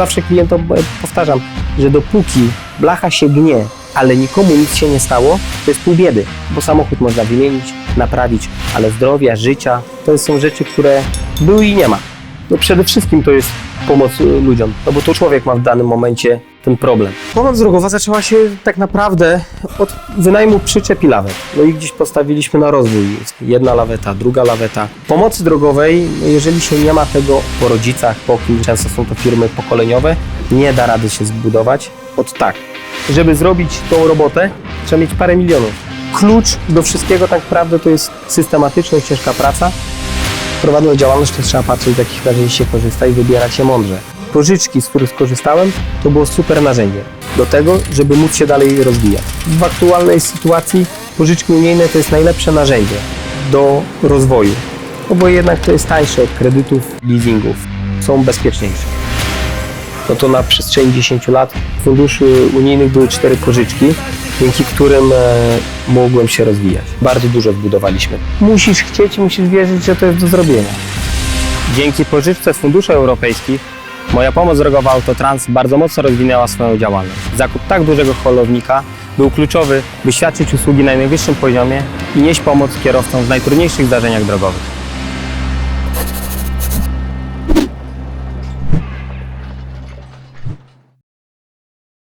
zawsze klientom e, powtarzam, że dopóki blacha się gnie, ale nikomu nic się nie stało, to jest pół biedy, bo samochód można wymienić, naprawić, ale zdrowia, życia, to są rzeczy, które były i nie ma. No przede wszystkim to jest pomoc y, ludziom, no bo to człowiek ma w danym momencie ten problem. Pomoc drogowa zaczęła się tak naprawdę od wynajmu przyczep i lawet. No i gdzieś postawiliśmy na rozwój. Jedna laweta, druga laweta. Pomocy drogowej, no jeżeli się nie ma tego po rodzicach, po kimś, często są to firmy pokoleniowe, nie da rady się zbudować od tak. Żeby zrobić tą robotę, trzeba mieć parę milionów. Klucz do wszystkiego tak naprawdę to jest systematyczna, ciężka praca, prowadząc działalność, to trzeba patrzeć, z jakich narzędzi się korzysta i wybierać je mądrze. Pożyczki, z których skorzystałem, to było super narzędzie do tego, żeby móc się dalej rozwijać. W aktualnej sytuacji pożyczki unijne to jest najlepsze narzędzie do rozwoju, no bo jednak to jest tańsze od kredytów, leasingów, są bezpieczniejsze. No to na przestrzeni 10 lat funduszy unijnych były cztery pożyczki, dzięki którym e, mogłem się rozwijać. Bardzo dużo zbudowaliśmy. Musisz chcieć, musisz wierzyć, że to jest do zrobienia. Dzięki pożyczce z funduszy europejskich moja pomoc drogowa Autotrans bardzo mocno rozwinęła swoją działalność. Zakup tak dużego holownika był kluczowy, by świadczyć usługi na najwyższym poziomie i nieść pomoc kierowcom w najtrudniejszych zdarzeniach drogowych.